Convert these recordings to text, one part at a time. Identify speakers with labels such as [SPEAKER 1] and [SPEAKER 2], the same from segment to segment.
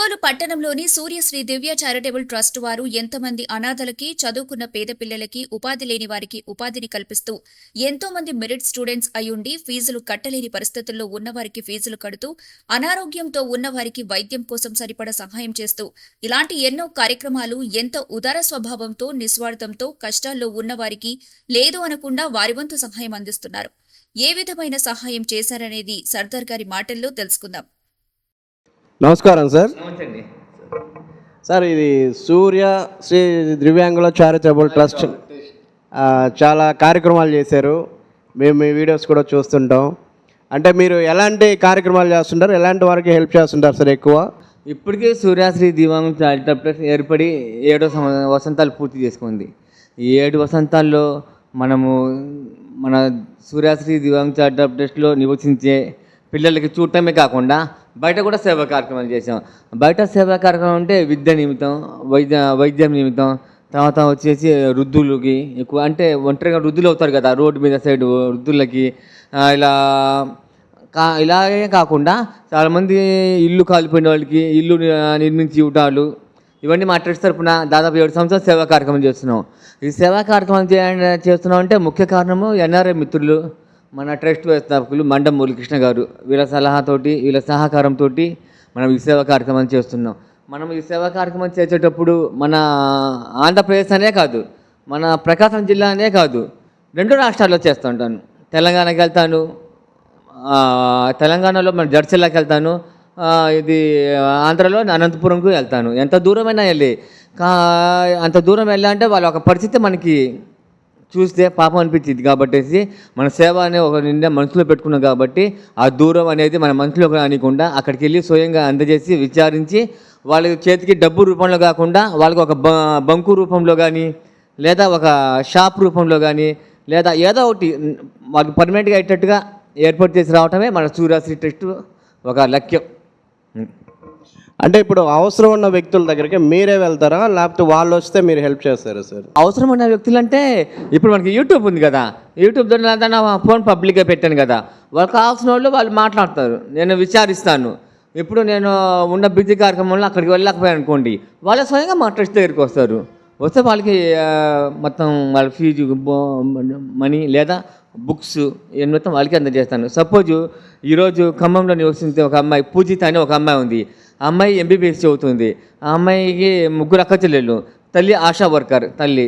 [SPEAKER 1] ఒంగోలు పట్టణంలోని సూర్యశ్రీ దివ్య charitable trust వారు ఎంతమంది అనాథలకి చదువుకున్న పేద పిల్లలకి ఉపాధి లేని వారికి ఉపాధిని కల్పిస్తూ ఎంతో మంది మెరిట్ స్టూడెంట్స్ అయ్యుండి ఫీజులు కట్టలేని పరిస్థితుల్లో ఉన్నవారికి ఫీజులు కడుతూ అనారోగ్యంతో ఉన్నవారికి వైద్యం కోసం సరిపడ సహాయం చేస్తూ ఇలాంటి ఎన్నో కార్యక్రమాలు ఎంతో ఉదార స్వభావంతో నిస్వార్థంతో కష్టాల్లో ఉన్నవారికి లేదు అనకుండా వారి వంతు సహాయం అందిస్తున్నారు. ఏ విధమైన సహాయం చేశారనేది సర్దార్ గారి మాటల్లో తెలుసుకుందాం.
[SPEAKER 2] నమస్కారం సార్. సార్ ఇది సూర్య శ్రీ దివ్యాంగుల చారిటబుల్ ట్రస్ట్ చాలా కార్యక్రమాలు చేశారు. మేము మీ వీడియోస్ కూడా చూస్తుంటాం. అంటే మీరు ఎలాంటి కార్యక్రమాలు చేస్తుంటారు? ఎలాంటి వారికి హెల్ప్ చేస్తుంటారు సార్ ఎక్కువ?
[SPEAKER 3] ఇప్పటికే సూర్యాశ్రీ దివాంగం చారిటబుల్ ఏర్పడి ఏడో వసంతాలు పూర్తి చేసుకుంది. ఈ ఏడు వసంతాల్లో మనము మన సూర్యాశ్రీ దివాంగ చారిటబుల్ ట్రస్ట్లో నివసించే పిల్లలకి చూడటమే కాకుండా బయట కూడా సేవా కార్యక్రమాలు చేసాం బయట సేవా కార్యక్రమం అంటే విద్య నిమిత్తం వైద్య వైద్యం నిమిత్తం తర్వాత వచ్చేసి వృద్ధులకి ఎక్కువ అంటే ఒంటరిగా వృద్ధులు అవుతారు కదా రోడ్డు మీద సైడ్ వృద్ధులకి ఇలా కా ఇలాగే కాకుండా చాలామంది ఇల్లు కాలిపోయిన వాళ్ళకి ఇల్లు నిర్మించి ఇవ్వటాలు ఇవన్నీ మా ట్రస్ట్ దాదాపు ఏడు సంవత్సరాలు సేవా కార్యక్రమం చేస్తున్నాం. ఈ సేవా కార్యక్రమం చేస్తున్నాం అంటే ముఖ్య కారణము ఎన్ఆర్ఐ మిత్రులు మన ట్రస్ట్ వ్యవస్థాపకులు మండం మురళీకృష్ణ గారు. వీళ్ళ సలహాతోటి వీళ్ళ సహకారంతో మనం ఈ సేవా కార్యక్రమం చేస్తున్నాం. మనం ఈ సేవా కార్యక్రమం చేసేటప్పుడు మన ఆంధ్రప్రదేశ్ అనే కాదు మన ప్రకాశం జిల్లా అనే కాదు రెండు రాష్ట్రాల్లో చేస్తుంటాను తెలంగాణకి వెళ్తాను తెలంగాణలో మన జడ్చల్లాకి వెళ్తాను ఇది ఆంధ్రలో అనంతపురంకు వెళ్తాను. ఎంత దూరమైనా వెళ్ళి కా అంత దూరం వెళ్ళాలంటే వాళ్ళ ఒక పరిస్థితి మనకి చూస్తే పాపం అనిపించింది కాబట్టి మన సేవ అనే ఒక నిండా మనసులో పెట్టుకున్నాం కాబట్టి ఆ దూరం అనేది మన మనసులో కానికుండా అక్కడికి వెళ్ళి స్వయంగా అందజేసి విచారించి వాళ్ళ చేతికి డబ్బు రూపంలో కాకుండా వాళ్ళకి ఒక బంకు రూపంలో కానీ లేదా ఒక షాప్ రూపంలో కానీ లేదా ఏదో ఒకటి వాళ్ళకి పర్మనెంట్గా అయ్యేటట్టుగా ఏర్పాటు చేసి రావటమే మన సూర్యాశ్రీ ట్రస్ట్ ఒక లక్ష్యం.
[SPEAKER 2] అంటే ఇప్పుడు అవసరం ఉన్న వ్యక్తుల దగ్గరికి మీరే వెళ్తారా? లేకపోతే వాళ్ళు వస్తే మీరు హెల్ప్ చేస్తారా సార్?
[SPEAKER 3] అవసరం ఉన్న వ్యక్తులు అంటే ఇప్పుడు మనకి యూట్యూబ్ ఉంది కదా. యూట్యూబ్ ద్వారా నా ఫోన్ పబ్లిక్గా పెట్టాను కదా. వాళ్ళకి కావాల్సిన వాళ్ళు వాళ్ళు మాట్లాడతారు. నేను విచారిస్తాను. ఇప్పుడు నేను ఉన్న బిజీ కార్యక్రమంలో అక్కడికి వెళ్ళకపోయాను అనుకోండి వాళ్ళే స్వయంగా మాట్లాడితే దగ్గరికి వస్తారు. వస్తే వాళ్ళకి మొత్తం వాళ్ళ ఫీజు మనీ లేదా బుక్స్ ఇవన్నీ మొత్తం వాళ్ళకి అందజేస్తాను సపోజ్ ఈరోజు ఖమ్మంలో నివసించే ఒక అమ్మాయి పూజిత అని ఒక అమ్మాయి ఉంది. ఆ అమ్మాయి ఎంబీబీఎస్ చదువుతుంది. ఆ అమ్మాయికి ముగ్గురు అక్క చెల్లెళ్ళు తల్లి ఆశా వర్కర్ తల్లి.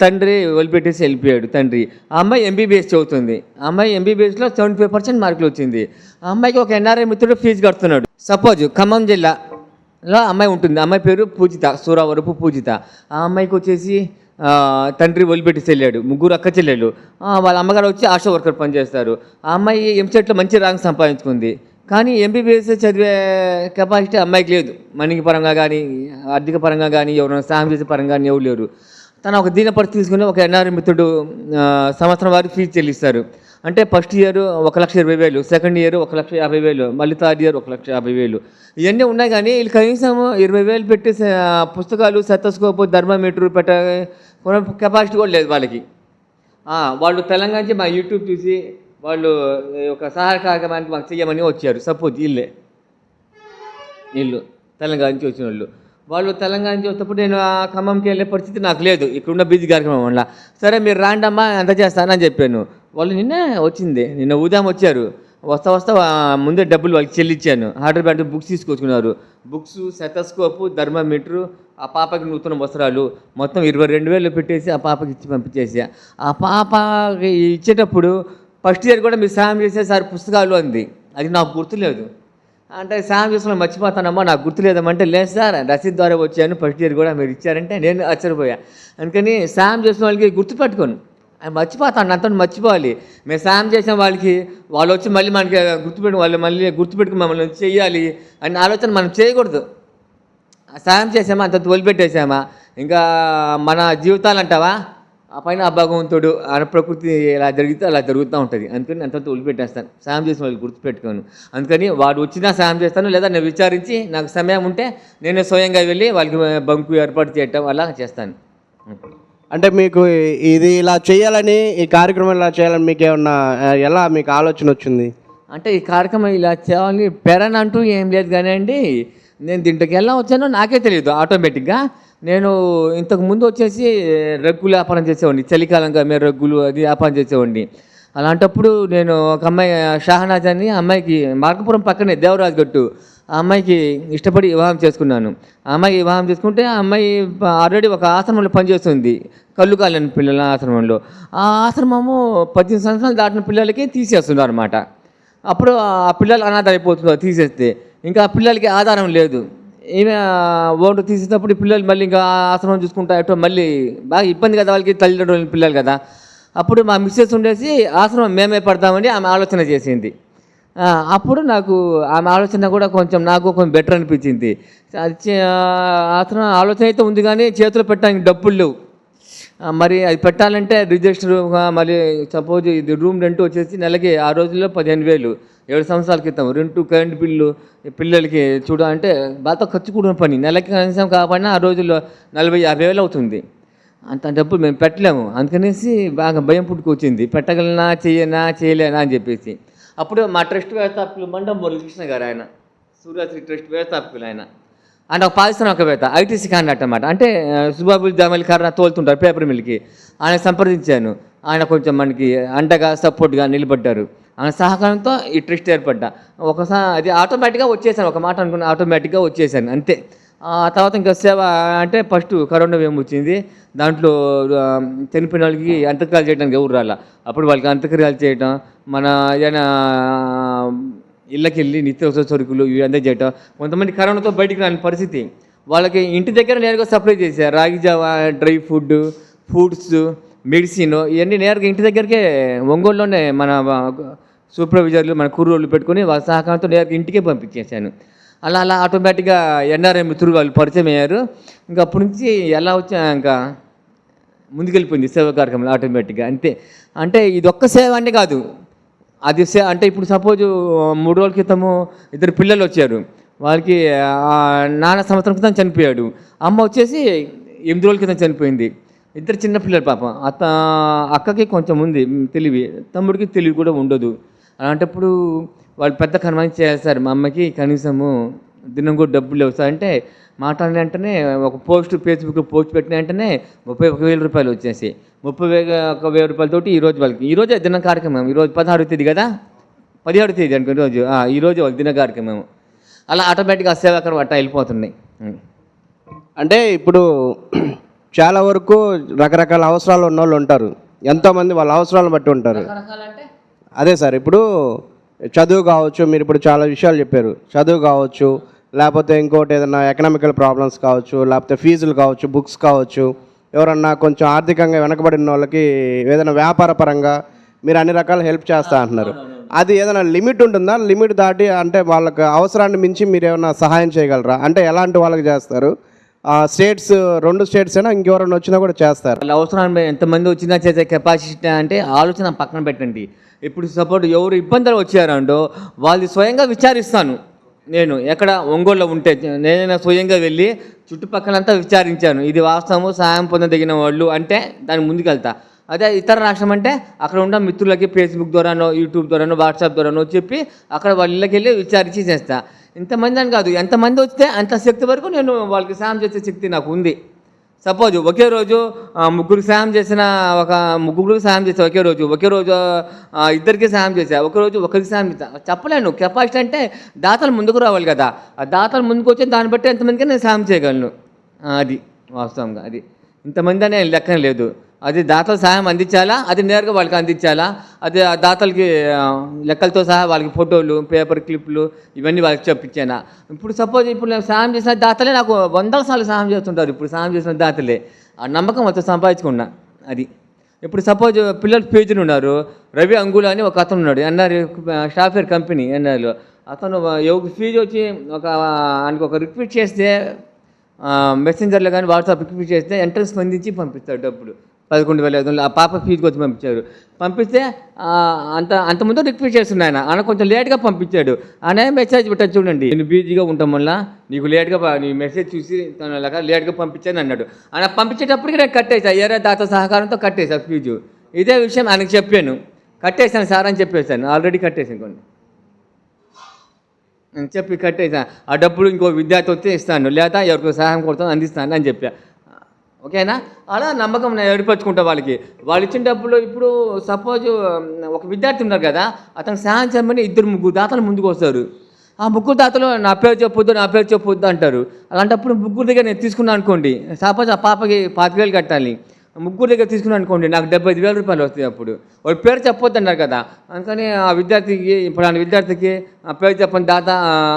[SPEAKER 3] తండ్రి వదిలిపెట్టేసి వెళ్ళిపోయాడు తండ్రి. ఆ అమ్మాయి ఎంబీబీఎస్ చదువుతుంది. ఆ అమ్మాయి ఎంబీబీఎస్లో సెవెంటీ ఫైవ్ పర్సెంట్ మార్కులు వచ్చింది. ఆ అమ్మాయికి ఒక ఎన్ఆర్ఐ మిత్రుడు ఫీజు కడుతున్నాడు. సపోజ్ ఖమ్మం జిల్లాలో అమ్మాయి ఉంటుంది. అమ్మాయి పేరు పూజిత సూరావరపు పూజిత. ఆ అమ్మాయికి వచ్చేసి తండ్రి వదిలిపెట్టేసి వెళ్ళాడు ముగ్గురు అక్క చెల్లెళ్ళు. వాళ్ళ అమ్మగారు వచ్చి ఆశా వర్కర్ పనిచేస్తారు. ఆ అమ్మాయి ఎంసెట్లో మంచి ర్యాంక్ సంపాదించుకుంది. కానీ ఎంబీబీఎస్ చదివే కెపాసిటీ అమ్మాయికి లేదు. మనీ పరంగా కానీ ఆర్థిక పరంగా కానీ ఎవరైనా సాయం చేసే పరంగా కానీ ఎవరు లేరు. తను ఒక దీన పరిస్థితి తీసుకుని ఒక ఎన్ఆర్ఎం మిత్రుడు సంవత్సరం వారికి ఫీజు చెల్లిస్తారు. అంటే ఫస్ట్ ఇయర్ ఒక లక్ష ఇరవై వేలు సెకండ్ ఇయర్ ఒక లక్ష యాభై వేలు మళ్ళీ థర్డ్ ఇయర్ ఒక లక్ష యాభై వేలు. ఇవన్నీ ఉన్నాయి కానీ వీళ్ళు కనీసం ఇరవై వేలు పెట్టి పుస్తకాలు సెత్తస్కోప్ ధర్మమీటర్ పెట్ట కెపాసిటీ కూడా లేదు వాళ్ళకి. వాళ్ళు తెలంగాణ నుంచి మా యూట్యూబ్ చూసి వాళ్ళు ఒక సహాయ కార్యక్రమానికి మాకు చెయ్యమని వచ్చారు. సపోజ్ వీళ్ళే వీళ్ళు తెలంగాణ నుంచి వచ్చిన వాళ్ళు. వాళ్ళు తెలంగాణ నుంచి వచ్చినప్పుడు నేను ఆ ఖమ్మంకి వెళ్ళే పరిస్థితి నాకు లేదు. ఇక్కడున్న బిజీ కార్యక్రమం వల్ల. సరే మీరు రాండమ్మా ఎంత చేస్తానని చెప్పాను. వాళ్ళు నిన్నే వచ్చింది. నిన్న ఉదయం వచ్చారు. వస్తా వస్తా ముందే డబ్బులు వాళ్ళకి చెల్లించాను ఆర్డర్ బ్యాండ్ బుక్స్ తీసుకొచ్చుకున్నారు. బుక్స్ సెటస్కోపు థర్మామీటరు ఆ పాపకి నూతన వస్త్రాలు. మొత్తం ఇరవై రెండు వేలు పెట్టేసి ఆ పాపకి ఇచ్చి పంపించేసి. ఆ పాపకి ఇచ్చేటప్పుడు ఫస్ట్ ఇయర్ కూడా మీరు సాయం చేసేసారి పుస్తకాలు అంది. అది నాకు గుర్తులేదు. అంటే సాయం చేసుకుని మర్చిపోతానమ్మా నాకు గుర్తులేదమ్మంటే లేదు సార్ రసీద్ ద్వారా వచ్చాను ఫస్ట్ ఇయర్ కూడా మీరు ఇచ్చారంటే నేను ఆశ్చర్యపోయా. అందుకని సాయం చేసిన వాళ్ళకి గుర్తుపెట్టుకోను ఆయన మర్చిపోతాను అంతా మర్చిపోవాలి. మేము సాయం చేసిన వాళ్ళకి వాళ్ళు వచ్చి మళ్ళీ మనకి గుర్తుపెట్టు వాళ్ళు మళ్ళీ గుర్తుపెట్టుకు మమ్మల్ని చేయాలి అనే ఆలోచన మనం చేయకూడదు. సాయం చేసామా అంత వదిలిపెట్టేసామా? ఇంకా మన జీవితాలు అంటావా? ఆ పైన ఆ భగవంతుడు ఆ ప్రకృతి ఎలా జరిగితే అలా జరుగుతూ ఉంటుంది. అందుకని అంతంత వదిలిపెట్టేస్తాను. సాయం చేసిన వాళ్ళు గుర్తుపెట్టుకోను. అందుకని వాడు వచ్చినా సాయం చేస్తాను లేదా నేను విచారించి నాకు సమయం ఉంటే నేను స్వయంగా వెళ్ళి వాళ్ళకి బంకు ఏర్పాటు చేయటం అలా చేస్తాను.
[SPEAKER 2] అంటే మీకు ఇది ఇలా చేయాలని ఈ కార్యక్రమం ఇలా చేయాలని మీకు ఏమన్నా ఎలా మీకు ఆలోచన వచ్చింది?
[SPEAKER 3] అంటే ఈ కార్యక్రమం ఇలా చేయాలని పెరన్ అంటూ ఏం లేదు కానీ అండి నేను దీంట్లోకి ఎలా వచ్చానో నాకే తెలియదు ఆటోమేటిక్గా నేను ఇంతకు ముందు వచ్చేసి రగ్గులు వ్యాపారం చేసేవాడిని చలికాలంగా మేము రగ్గులు అది వ్యాపారం చేసేవాడిని. అలాంటప్పుడు నేను ఒక అమ్మాయి షాహనాజ్ అని అమ్మాయికి మార్గపురం పక్కనే దేవరాజ్ గట్టు ఆ అమ్మాయికి ఇష్టపడి వివాహం చేసుకున్నాను. ఆ అమ్మాయి వివాహం చేసుకుంటే ఆ అమ్మాయి ఆల్రెడీ ఒక ఆశ్రమంలో పనిచేస్తుంది. కళ్ళు కాలేని పిల్లల ఆశ్రమంలో. ఆ ఆశ్రమము పద్దెనిమిది సంవత్సరాలు దాటిన పిల్లలకి తీసేస్తున్నారు అనమాట అప్పుడు ఆ పిల్లలు అనాథ అయిపోతున్నారు తీసేస్తే. ఇంకా ఆ పిల్లలకి ఆధారం లేదు. ఈమె ఓటు తీసేటప్పుడు పిల్లలు మళ్ళీ ఇంకా ఆశ్రమం చూసుకుంటా ఎటో మళ్ళీ బాగా ఇబ్బంది కదా వాళ్ళకి తల్లిదండ్రుల పిల్లలు కదా. అప్పుడు మా మిస్సెస్ ఉండేసి ఆశ్రమం మేమే పడతామని ఆమె ఆలోచన చేసింది. అప్పుడు నాకు ఆమె ఆలోచన కూడా కొంచెం నాకు కొంచెం బెటర్ అనిపించింది. అది చే- ఆలోచన అయితే ఉంది కానీ చేతిలో పెట్టడానికి డబ్బులు లేవు. మరి అది పెట్టాలంటే రిజిస్టర్ మరి సపోజ్ ఇది రూమ్ రెంట్ వచ్చేసి నెలకి ఆ రోజుల్లో పదిహేను వేలు ఏడు సంవత్సరాల క్రితం. రెంట్ కరెంట్ బిల్లు పిల్లలకి చూడ అంటే బాగా ఖర్చు కూడా పని. నెలకి కనీసం కాకపోయినా ఆ రోజుల్లో నలభై యాభై వేలు అవుతుంది. అంత డబ్బులు మేము పెట్టలేము. అందుకనేసి బాగా భయం పుట్టుకొచ్చింది. పెట్టగలనా చేయనా చేయలేనా అని చెప్పేసి. అప్పుడు మా ట్రస్ట్ వ్యవస్థాపకులు మండం మురళీకృష్ణ గారు ఆయన. సూర్యాశ్రీ ట్రస్ట్ వ్యవస్థాపకులు ఆయన. ఆయన ఒక పారిశ్రామికవేత్త ఐటీసీ కాండక్ట్ అనమాట అంటే సుబాబుల్ జామల్ కర్ర తోలుతుంటారు పేపర్ మిల్కి ఆయన సంప్రదించాను. ఆయన కొంచెం మనకి అండగా సపోర్ట్గా నిలబడ్డారు. ఆయన సహకారంతో ఈ ట్రస్ట్ ఏర్పడ్డా. ఒకసారి అది ఆటోమేటిక్గా వచ్చేసాను. ఒక మాట అనుకున్న ఆటోమేటిక్గా వచ్చేసాను. అంతే. తర్వాత ఇంకా సేవ అంటే ఫస్ట్ కరోనా వేయం వచ్చింది? దాంట్లో చనిపోయిన వాళ్ళకి అంత్యక్రియలు చేయడానికి ఎవరు రాలా? అప్పుడు వాళ్ళకి అంత్యక్రియలు చేయటం మన ఏదైనా ఇళ్ళకి వెళ్ళి నిత్యావసర సరుకులు ఇవి అందజేయటం కొంతమంది కరోనాతో బయటికి రాని పరిస్థితి. వాళ్ళకి ఇంటి దగ్గర నేరుగా సప్లై చేశారు రాగి జావా డ్రై ఫుడ్ ఫ్రూట్స్ మెడిసిన్ ఇవన్నీ నేరుగా ఇంటి దగ్గరికే ఒంగోలులోనే మన సూపర్వైజర్లు మన కూరలు పెట్టుకొని వాళ్ళ సహకారంతో నేరుగా ఇంటికే పంపించేశాను. అలా అలా ఆటోమేటిక్గా ఎన్ఆర్ఐ మిత్రులు వాళ్ళు పరిచయం అయ్యారు. ఇంకా అప్పటి నుంచి ఎలా వచ్చా ఇంకా ముందుకెళ్ళిపోయింది సేవ కార్యక్రమం ఆటోమేటిక్గా అంతే. అంటే ఇది ఒక్క సేవ అంటే కాదు. అది సే అంటే ఇప్పుడు సపోజ్ మూడు రోజుల క్రితము ఇద్దరు పిల్లలు వచ్చారు. వాళ్ళకి నాన్న సంవత్సరం క్రితం చనిపోయాడు. అమ్మ వచ్చేసి ఎనిమిది రోజుల క్రితం చనిపోయింది. ఇద్దరు చిన్న పిల్లలు పాపం. అత్త అక్కకి కొంచెం ఉంది తెలివి. తమ్ముడికి తెలివి కూడా ఉండదు. అలాంటప్పుడు వాళ్ళు పెద్ద కర్మాన్ని చేస్తారు మా అమ్మకి కనీసము దినం కూడా డబ్బులు లేవు సార్. అంటే మాట్లాడిన వెంటనే ఒక పోస్ట్ ఫేస్బుక్లో పోస్ట్ పెట్టిన వెంటనే ముప్పై ఒక వేల రూపాయలు వచ్చేసి ముప్పై వేల ఒక వెయ్యి రూపాయలతోటి ఈ రోజు వాళ్ళకి ఈ రోజే దిన కార్యక్రమం. ఈరోజు పదహారు తేదీ కదా? పదిహేడు తేదీ అనుకో ఈరోజు ఆ, ఈ రోజు వాళ్ళ దిన కార్యక్రమం. అలా ఆటోమేటిక్గా సేవాకరం అట్టా వెళ్ళిపోతున్నాయి.
[SPEAKER 2] అంటే ఇప్పుడు చాలా వరకు రకరకాల అవసరాలు ఉన్న వాళ్ళు ఉంటారు. ఎంతోమంది వాళ్ళ అవసరాలను బట్టి ఉంటారు. అదే సార్ ఇప్పుడు చదువు కావచ్చు మీరు ఇప్పుడు చాలా విషయాలు చెప్పారు. చదువు కావచ్చు లేకపోతే ఇంకోటి ఏదైనా ఎకనామికల్ ప్రాబ్లమ్స్ కావచ్చు లేకపోతే ఫీజులు కావచ్చు బుక్స్ కావచ్చు ఎవరన్నా కొంచెం ఆర్థికంగా వెనకబడిన వాళ్ళకి ఏదైనా వ్యాపార పరంగా మీరు అన్ని రకాల హెల్ప్ చేస్తా అంటున్నారు. అది ఏదైనా లిమిట్ ఉంటుందా? లిమిట్ దాటి అంటే వాళ్ళకి అవసరాన్ని మించి మీరు ఏమైనా సహాయం చేయగలరా? అంటే ఎలాంటి వాళ్ళకి చేస్తారు? స్టేట్స్ రెండు స్టేట్స్ అయినా ఇంకెవరైనా వచ్చినా కూడా చేస్తారు.
[SPEAKER 3] వాళ్ళ అవసరాన్ని ఎంతమంది వచ్చినా చేసే కెపాసిటీ అంటే ఆలోచన పక్కన పెట్టండి. ఇప్పుడు సపోర్ట్ ఎవరు ఇబ్బందులు వచ్చారంటో వాళ్ళు స్వయంగా విచారిస్తాను. నేను ఎక్కడ ఒంగోలులో ఉంటే నేను స్వయంగా వెళ్ళి చుట్టుపక్కలంతా విచారించాను. ఇది వాస్తవము సహాయం పొందదగిన వాళ్ళు అంటే దాని ముందుకెళ్తా. అదే ఇతర రాష్ట్రం అంటే అక్కడ ఉన్న మిత్రులకి ఫేస్బుక్ ద్వారానో యూట్యూబ్ ద్వారానో వాట్సాప్ ద్వారానో చెప్పి అక్కడ వాళ్ళ వెళ్ళి విచారించి చేస్తా. ఇంతమంది అని కాదు ఎంతమంది వస్తే అంత శక్తి వరకు నేను వాళ్ళకి సాయం చేసే శక్తి నాకు ఉంది. సపోజ్ ఒకే రోజు ముగ్గురికి సాయం చేసిన ఒక ముగ్గురికి సాయం చేసా ఒకే రోజు ఒకే రోజు ఇద్దరికి సాయం చేసా ఒక రోజు ఒకరికి సాయం చేసా. చెప్పలేను కెపాసిటీ అంటే దాతలు ముందుకు రావాలి కదా. ఆ దాతలు ముందుకు వచ్చి దాన్ని బట్టి ఎంతమందికి నేను సాయం చేయగలను. అది వాస్తవంగా అది. ఇంతమంది అనే లెక్కన లేదు. అది దాతల సహాయం అందించాలా? అది నేరుగా వాళ్ళకి అందించాలా? అది ఆ దాతలకి లెక్కలతో సహా వాళ్ళకి ఫోటోలు పేపర్ క్లిప్లు ఇవన్నీ వాళ్ళకి చెప్పించాను ఇప్పుడు సపోజ్ ఇప్పుడు నేను సహాయం చేసిన దాతలే నాకు వందల సార్లు సహాయం చేస్తుంటారు. ఇప్పుడు సహాయం చేసిన దాతలే. ఆ నమ్మకం అంత సంపాదించుకున్నా అది. ఇప్పుడు సపోజ్ పిల్లలు పేజీలు ఉన్నారు. రవి అంగులు అని ఒక అతను ఉన్నాడు. ఎన్ఆర్ సాఫ్ట్వేర్ కంపెనీ ఎన్ఆర్లో. అతను ఎవరికి ఫీజు వచ్చి ఒక ఆయనకు ఒక రిక్వెస్ట్ చేస్తే మెసెంజర్లో కానీ వాట్సాప్ రిక్వెస్ట్ చేస్తే ఎంట్రెన్స్ స్పందించి పంపిస్తాడు డబ్బులు. పదకొండు వేల ఐదు వందలు. ఆ పాప ఫీజుకి వచ్చి పంపించారు. పంపిస్తే అంత అంత ముందు రిక్వెస్ట్ చేస్తున్నాడు ఆయన. ఆయన కొంచెం లేట్గా పంపించాడు. ఆయన మెసేజ్ పెట్టాను చూడండి. నేను బిజీగా ఉండటం వల్ల నీకు లేట్గా నీ మెసేజ్ చూసి తనలాగా లేట్గా పంపించాను అన్నాడు. ఆయన పంపించేటప్పటికి నేను కట్టేసా. ఏరే దాత సహకారంతో కట్టేసా ఫీజు. ఇదే విషయం ఆయనకు చెప్పాను. కట్టేశాను సార్ అని చెప్పేశాను. ఆల్రెడీ కట్టేసాను కొన్ని అని చెప్పి కట్టేసా. ఆ డబ్బులు ఇంకో విద్యార్థి వస్తే ఇస్తాను. లేదా ఎవరికో సహాయం కొడతాను అందిస్తాను అని చెప్పాను ఓకేనా? అలా నమ్మకం నేను ఏర్పరచుకుంటా వాళ్ళకి. వాళ్ళు ఇచ్చిన డబ్బులు ఇప్పుడు సపోజ్ ఒక విద్యార్థి ఉన్నారు కదా అతను సహాయం చేయమని ఇద్దరు ముగ్గురు దాతలు ముందుకు వస్తారు. ఆ ముగ్గురు దాతలు నా పేరు చెప్పొద్దు నా పేరు చెప్పొద్దు అంటారు. అలాంటప్పుడు ముగ్గురు దగ్గర నేను తీసుకున్నాను అనుకోండి సపోజ్ ఆ పాపకి పాతికేలు కట్టాలి. ముగ్గురు దగ్గర తీసుకున్నాను అనుకోండి నాకు డెబ్బై ఐదు వేల రూపాయలు వస్తాయి అప్పుడు. వాళ్ళ పేరు చెప్పొద్దు అన్నారు కదా అందుకని ఆ విద్యార్థికి ఇప్పుడు ఆ విద్యార్థికి ఆ పేరు చెప్పని దాత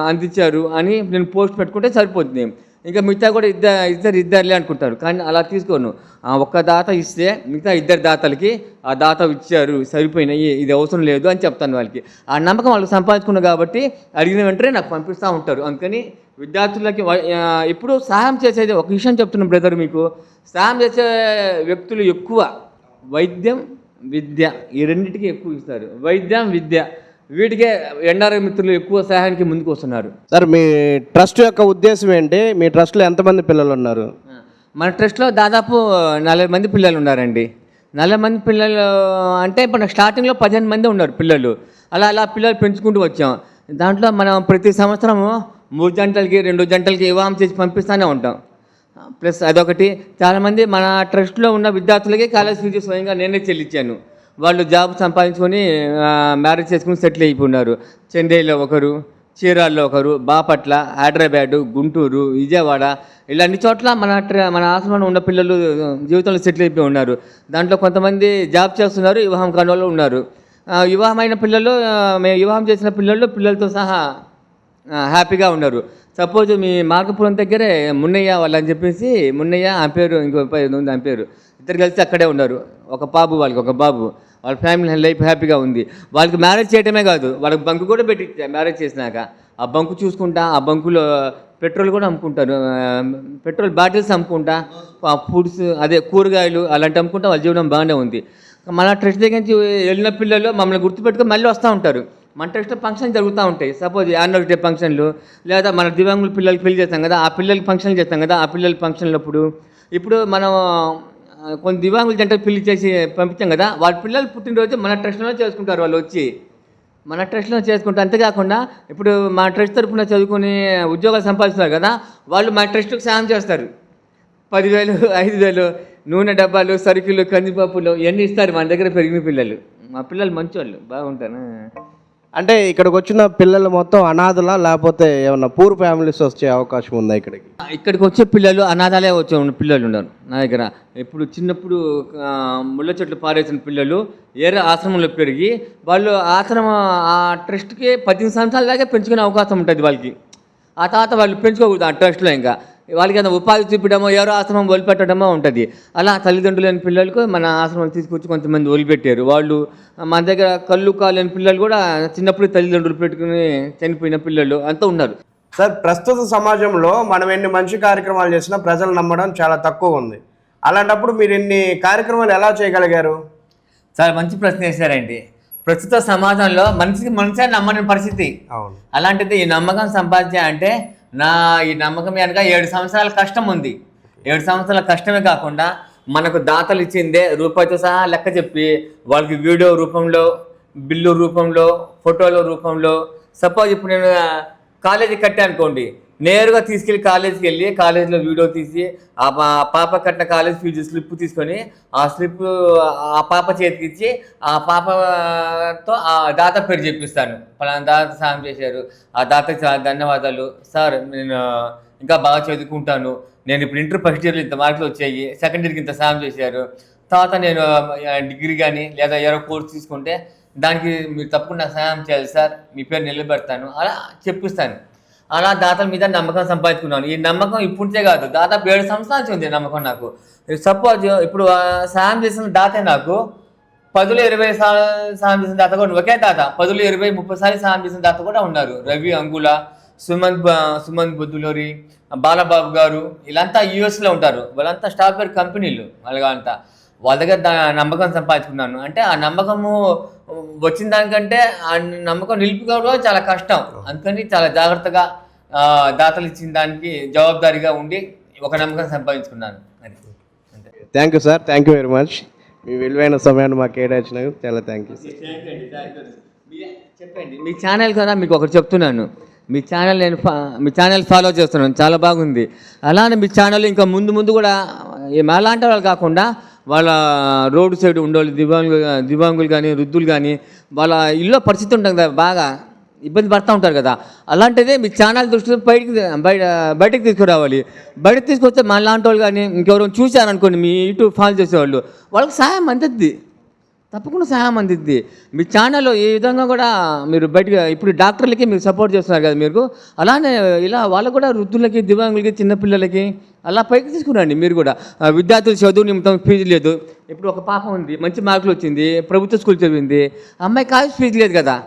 [SPEAKER 3] అందించారు అని నేను పోస్ట్ పెట్టుకుంటే సరిపోతుంది. ఇంకా మిగతా కూడా ఇద్దరు ఇద్దరు ఇద్దరులే అనుకుంటారు. కానీ అలా తీసుకోను. ఒక్క దాత ఇస్తే మిగతా ఇద్దరు దాతలకి ఆ దాత ఇచ్చారు సరిపోయినాయి ఇది అవసరం లేదు అని చెప్తాను వాళ్ళకి. ఆ నమ్మకం వాళ్ళు సంపాదించుకున్నారు కాబట్టి అడిగిన వెంటనే నాకు పంపిస్తూ ఉంటారు. అందుకని విద్యార్థులకి ఎప్పుడు ఇప్పుడు సహాయం చేసేది ఒక విషయం చెప్తున్నాను బ్రదర్ మీకు. సహాయం చేసే వ్యక్తులు ఎక్కువ. వైద్యం విద్య ఈ రెండింటికి ఎక్కువ ఇస్తారు. వైద్యం విద్య. వీటికే ఎన్ఆర్ఐ మిత్రులు ఎక్కువ సహాయానికి ముందుకు వస్తున్నారు
[SPEAKER 2] సార్ మీ ట్రస్ట్ యొక్క ఉద్దేశం ఏంటి? మీ ట్రస్ట్లో ఎంతమంది పిల్లలు ఉన్నారు
[SPEAKER 3] మన ట్రస్ట్లో దాదాపు నలభై మంది పిల్లలు ఉన్నారండి. నలభై మంది పిల్లలు అంటే ఇప్పుడు స్టార్టింగ్లో పదిహేను మంది ఉన్నారు పిల్లలు. అలా అలా పిల్లలు పెంచుకుంటూ వచ్చాం. దాంట్లో మనం ప్రతి సంవత్సరము మూడు జంటలకి రెండు జంటలకి వివాహం చేసి పంపిస్తూనే ఉంటాం. ప్లస్ అదొకటి. చాలామంది మన ట్రస్ట్లో ఉన్న విద్యార్థులకి కాలేజ్ ఫీజు స్వయంగా నేనే చెల్లించాను. వాళ్ళు జాబ్ సంపాదించుకొని మ్యారేజ్ చేసుకుని సెటిల్ అయిపోయినారు. చెన్నైలో ఒకరు చీరాల్లో ఒకరు బాపట్ల హైదరాబాదు గుంటూరు విజయవాడ ఇలా అన్ని చోట్ల మన మన ఆశ్రమంలో ఉన్న పిల్లలు జీవితంలో సెటిల్ అయిపోయి ఉన్నారు. దాంట్లో కొంతమంది జాబ్ చేస్తున్నారు వివాహం కాని వాళ్ళు ఉన్నారు. వివాహమైన పిల్లలు మేము వివాహం చేసిన పిల్లలు పిల్లలతో సహా హ్యాపీగా ఉన్నారు. సపోజ్ మీ మార్గపురం దగ్గరే మున్నయ్య వాళ్ళని చెప్పేసి మున్నయ్య ఆ పేరు ఇంకో పేరు ఉంది ఆ పేరు. ఇద్దరు కలిసి అక్కడే ఉన్నారు. ఒక బాబు వాళ్ళకి ఒక బాబు. వాళ్ళ ఫ్యామిలీ లైఫ్ హ్యాపీగా ఉంది. వాళ్ళకి మ్యారేజ్ చేయడమే కాదు వాళ్ళకి బంకు కూడా పెట్టి మ్యారేజ్ చేసినాక. ఆ బంకు చూసుకుంటా ఆ బంకులో పెట్రోల్ కూడా అమ్ముకుంటారు పెట్రోల్ బాటిల్స్ అమ్ముకుంటా ఆ ఫుడ్స్ అదే కూరగాయలు అలాంటి అమ్ముకుంటా వాళ్ళ జీవనం బాగానే ఉంది. మన ట్రస్ట్ దగ్గర నుంచి వెళ్ళిన పిల్లలు మమ్మల్ని గుర్తుపెట్టుకొని మళ్ళీ వస్తూ ఉంటారు. మన ట్రస్ట్లో ఫంక్షన్ జరుగుతూ ఉంటాయి. సపోజ్ యాన్యువల్ డే ఫంక్షన్లు లేదా మన దివ్యాంగుల పిల్లలకి పెళ్ళి చేస్తాం కదా ఆ పిల్లలకి ఫంక్షన్లు చేస్తాం కదా ఆ పిల్లల ఫంక్షన్లప్పుడు ఇప్పుడు మనం కొన్ని దివ్యాంగుల జంట పెళ్ళి చేసి పంపించాం కదా. వాళ్ళ పిల్లలు పుట్టినరోజు మన ట్రస్ట్లో చేసుకుంటారు వాళ్ళు వచ్చి. మన ట్రస్ట్లో చేసుకుంటారు. అంతేకాకుండా ఇప్పుడు మా ట్రస్ట్ తరపున చదువుకుని ఉద్యోగాలు సంపాదిస్తున్నారు కదా వాళ్ళు మా ట్రస్ట్కి సాయం చేస్తారు. పదివేలు ఐదు వేలు నూనె డబ్బాలు సరుకులు కందిపప్పులు ఇవన్నీ ఇస్తారు మన దగ్గర పెరిగిన పిల్లలు. మా పిల్లలు మంచోళ్ళు బాగుంటారు.
[SPEAKER 2] అంటే ఇక్కడికి వచ్చిన పిల్లలు మొత్తం అనాథలా లేకపోతే ఏమన్నా పూర్ ఫ్యామిలీస్ వచ్చే అవకాశం ఉందా ఇక్కడికి?
[SPEAKER 3] ఇక్కడికి వచ్చే పిల్లలు అనాథాలే వచ్చే ఉన్న పిల్లలు ఉన్నారు నా దగ్గర ఇప్పుడు చిన్నప్పుడు ముళ్ళ చెట్లు పారేసిన పిల్లలు ఏరే ఆశ్రమంలో పెరిగి వాళ్ళు ఆశ్రమ ఆ ట్రస్ట్కి పద్దెనిమిది సంవత్సరాల దాకా పెంచుకునే అవకాశం ఉంటుంది వాళ్ళకి. ఆ తర్వాత వాళ్ళు పెంచుకోకూడదు ఆ ట్రస్ట్లో ఇంకా. వాళ్ళకి ఏదైనా ఉపాధి చూపించడమో ఎవరో ఆశ్రమం వదిలిపెట్టడమో ఉంటుంది. అలా తల్లిదండ్రులు లేని పిల్లలకు మన ఆశ్రమం తీసుకొచ్చి కొంతమంది వదిలిపెట్టారు. వాళ్ళు మన దగ్గర కళ్ళు కాలేని పిల్లలు కూడా చిన్నప్పుడు తల్లిదండ్రులు పెట్టుకుని చనిపోయిన పిల్లలు అంతా ఉన్నారు.
[SPEAKER 2] సార్ ప్రస్తుత సమాజంలో మనం ఎన్ని మంచి కార్యక్రమాలు చేసినా ప్రజలు నమ్మడం చాలా తక్కువ ఉంది. అలాంటప్పుడు మీరు ఇన్ని కార్యక్రమాలు ఎలా చేయగలిగారు?
[SPEAKER 3] చాలా మంచి ప్రశ్న వేశారండి. ప్రస్తుత సమాజంలో మనిషికి మనిషే నమ్మని పరిస్థితి.
[SPEAKER 2] అవును.
[SPEAKER 3] అలాంటిది ఈ నమ్మకం సంపాదించా అంటే నా ఈ నమ్మకం వెనక ఏడు సంవత్సరాల కష్టం ఉంది. ఏడు సంవత్సరాల కష్టమే కాకుండా మనకు దాతలు ఇచ్చిందే రూపాయితో సహా లెక్క చెప్పి వాళ్ళకి వీడియో రూపంలో బిల్లు రూపంలో ఫోటోల రూపంలో సపోజ్ ఇప్పుడు నేను కాలేజీ కట్టానుకోండి నేరుగా తీసుకెళ్ళి కాలేజీకి వెళ్ళి కాలేజీలో వీడియో తీసి ఆ పాప కట్టిన కాలేజ్ ఫీజు స్లిప్ తీసుకొని ఆ స్లిప్ ఆ పాప చేతికి ఇచ్చి ఆ పాపతో ఆ దాత పేరు చెప్పిస్తాను. పలానా దాత సాయం చేశారు. ఆ దాతకి చాలా ధన్యవాదాలు. సార్ నేను ఇంకా బాగా చదువుకుంటాను. నేను ఇప్పుడు ఇంటర్ ఫస్ట్ ఇయర్లో ఇంత మార్కులు వచ్చాయి. సెకండ్ ఇయర్కి ఇంత సాయం చేశారు. తర్వాత నేను డిగ్రీ కానీ లేదా ఏదో కోర్స్ తీసుకుంటే దానికి మీరు తప్పకుండా సహాయం చేయాలి సార్. మీ పేరు నిలబెడతాను. అలా చెప్పిస్తాను. అలా దాతల మీద నమ్మకం సంపాదించుకున్నాను. ఈ నమ్మకం ఇప్పుడే కాదు దాదాపు ఏడు సంవత్సరాల నుంచి ఉంది నమ్మకం నాకు. సపోజ్ ఇప్పుడు సాయం చేసిన దాతే నాకు పదులు ఇరవై సార్లు సాయం చేసిన దాత కూడా ఒకే దాత. పదులు ఇరవై ముప్పై సార్లు సాయం చేసిన దాత కూడా ఉన్నారు. రవి అంగుల సుమంత్ సుమంత్ బుద్ధులూరి బాలబాబు గారు వీళ్ళంతా యూఎస్లో ఉంటారు. వాళ్ళంతా సాఫ్ట్వేర్ కంపెనీలు వాళ్ళంతా వాళ్ళ దగ్గర నమ్మకం సంపాదించుకున్నాను. అంటే ఆ నమ్మకము వచ్చిన దానికంటే ఆ నమ్మకం నిలుపుకోవడం చాలా కష్టం. అందుకని చాలా జాగ్రత్తగా ఆ, దాతలు ఇచ్చిన దానికి జవాబుదారీగా ఉండి ఒక నమ్మకం సంపాదించుకున్నాను. అది.
[SPEAKER 2] Thank you sir thank you very much. మీ విలువైన సమయాన్ని మాకు కేటాయించినందుకు చాలా థ్యాంక్ యూ సార్.
[SPEAKER 3] చెప్పండి. మీ ఛానల్ కదా మీకు ఒకటి చెప్తున్నాను. మీ ఛానల్ నేను ఫా- మీ ఛానల్ ఫాలో చేస్తున్నాను. చాలా బాగుంది. అలానే మీ ఛానల్ ఇంకా ముందు ముందు కూడా ఈ మాలాంటి వాళ్ళు కాకుండా వాళ్ళ రోడ్డు సైడ్ ఉండేవాళ్ళు దివ్యాంగులు దివ్యాంగులు కానీ వృద్ధులు కానీ వాళ్ళ ఇల్లు పరిస్థితి ఉంటుంది కదా బాగా ఇబ్బంది పడుతూ ఉంటారు కదా. అలాంటిదే మీ ఛానల్ దృష్టిలో బయటికి బయట బయటకు తీసుకురావాలి. బయటకు తీసుకొస్తే మన లాంటి వాళ్ళు కానీ ఇంకెవరో చూశారనుకోండి మీ ఇటు ఫాలో చేసేవాళ్ళు వాళ్ళకి సహాయం అందుద్ది తప్పకుండా సహాయం అందిద్ది. మీ ఛానల్లో ఈ విధంగా కూడా మీరు బయటకు ఇప్పుడు డాక్టర్లకి మీరు సపోర్ట్ చేస్తున్నారు కదా మీరు అలానే ఇలా వాళ్ళకు కూడా వృద్ధులకి దివ్యాంగులకి చిన్నపిల్లలకి అలా పైకి తీసుకురండి మీరు కూడా. విద్యార్థులు చదువు నిమిత్తం ఫీజు లేదు. ఇప్పుడు ఒక పాప ఉంది మంచి మార్కులు వచ్చింది ప్రభుత్వ స్కూల్ చదివింది. అమ్మాయి కాలేజ్ ఫీజు లేదు కదా.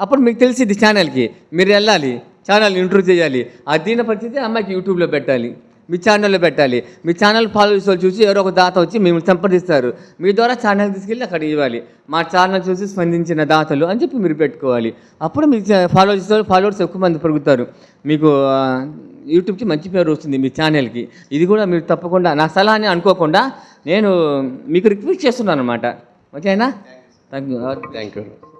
[SPEAKER 3] అప్పుడు మీకు తెలిసింది ఛానల్కి. మీరు వెళ్ళాలి ఛానల్ ఇంటర్వ్యూ చేయాలి. ఆ దీని పరిస్థితి అమ్మాయికి యూట్యూబ్లో పెట్టాలి. మీ ఛానల్లో పెట్టాలి. మీ ఛానల్ ఫాలో చేసే వాళ్ళు చూసి ఎవరో ఒక దాత వచ్చి మిమ్మల్ని సంప్రదిస్తారు. మీ ద్వారా ఛానల్ తీసుకెళ్ళి అక్కడ ఇవ్వాలి. మా ఛానల్ చూసి స్పందించిన దాతలు అని చెప్పి మీరు పెట్టుకోవాలి. అప్పుడు మీ ఫాలో చేసే వాళ్ళు ఫాలోవర్స్ ఎక్కువ మంది పెరుగుతారు. మీకు యూట్యూబ్కి మంచి పేరు వస్తుంది మీ ఛానల్కి ఇది కూడా మీరు తప్పకుండా నా సలహాని అనుకోకుండా నేను మీకు రిక్వెస్ట్ చేస్తున్నాను అనమాట ఓకేనా? Thank you
[SPEAKER 2] thank you